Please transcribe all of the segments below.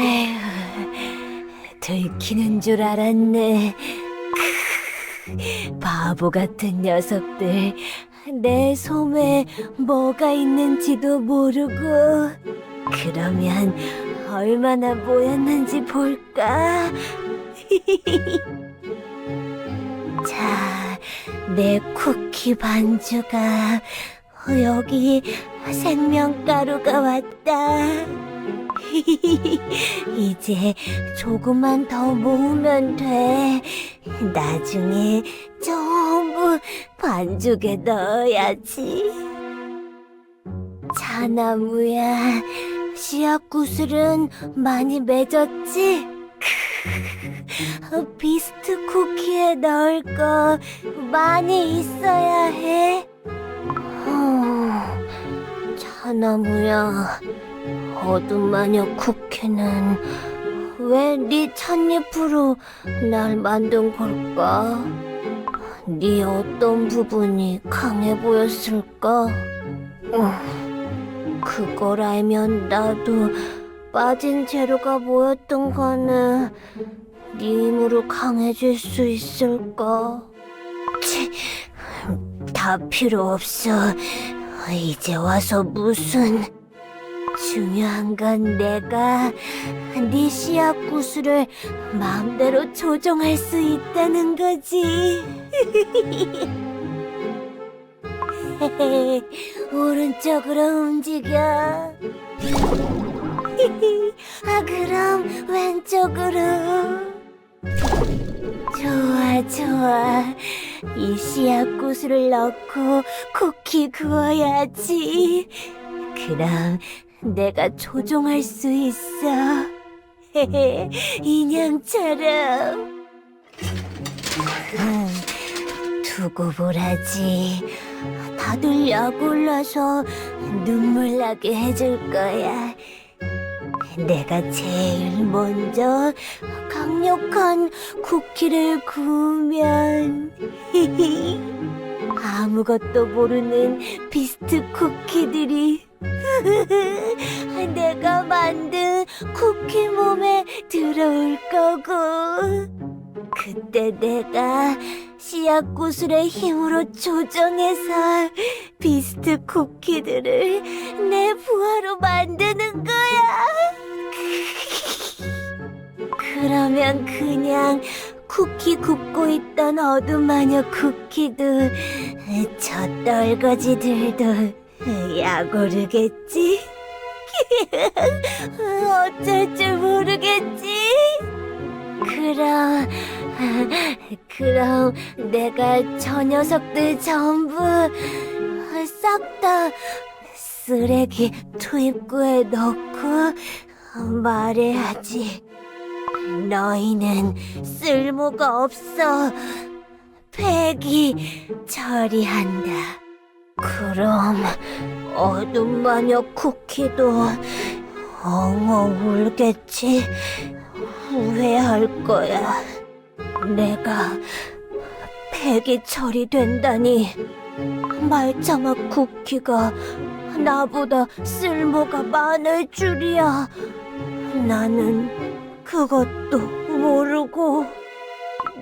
에휴, 들키는 줄 알았네. 크, 바보 같은 녀석들. 내 솜에 뭐가 있는지도 모르고. 그러면 얼마나 모였는지 볼까? 자, 내 쿠키 반주가 여기 생명가루가 왔다. 이제 조금만 더 모으면 돼. 나중에 전부 반죽에 넣어야지. 자나무야, 씨앗 구슬은 많이 맺었지? 비스트 쿠키에 넣을 거 많이 있어야 해. 어, 자나무야. 어둠 마녀 쿠키는 왜 네 찻잎으로 날 만든 걸까? 네 어떤 부분이 강해 보였을까? 어, 그걸 알면 나도 빠진 재료가 뭐였던 거는 네 힘으로 강해질 수 있을까? 치, 다 필요 없어. 이제 와서 무슨... 중요한 건 내가 네 씨앗 구슬을 마음대로 조종할 수 있다는 거지. 오른쪽으로 움직여. 아, 그럼 왼쪽으로. 좋아, 좋아. 이 씨앗 구슬을 넣고 쿠키 구워야지. 그럼 내가 조종할 수 있어. 인형처럼. 음, 두고 보라지. 다들 약 올라서 눈물 나게 해줄 거야. 내가 제일 먼저 강력한 쿠키를 구우면 아무것도 모르는 비스트 쿠키들이 내가 만든 쿠키 몸에 들어올 거고 그때 내가 씨앗 구슬의 힘으로 조정해서 비스트 쿠키들을 내 부하로 만드는 거야. 그러면 그냥 쿠키 굽고 있던 어둠 마녀 쿠키도 저 떨거지들도 약 오르겠지? 어쩔 줄 모르겠지? 그럼, 그럼 내가 저 녀석들 전부 싹 다 쓰레기 투입구에 넣고 말해야지. 너희는 쓸모가 없어. 폐기 처리한다. 그럼 어둠 마녀 쿠키도 엉엉 울겠지. 후회할 거야. 내가 폐기 처리된다니. 말짱아 쿠키가 나보다 쓸모가 많을 줄이야. 나는 그것도 모르고,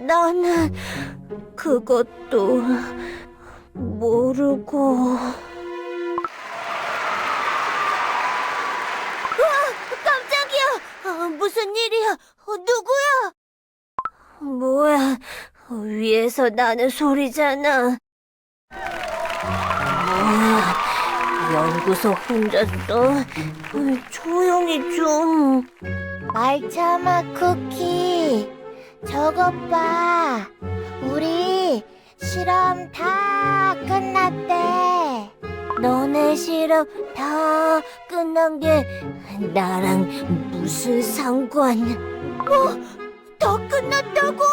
나는 그것도 모르고. 깜짝이야! 아, 무슨 일이야? 어, 누구야? 뭐야? 위에서 나는 소리잖아. 뭐야? 연구소 혼자서 어, 조용히 좀. 말참아 쿠키 저것 봐 실험 다 끝났대 너네 실험 다 끝난 게 나랑 무슨 상관? 뭐? 다 끝났다고?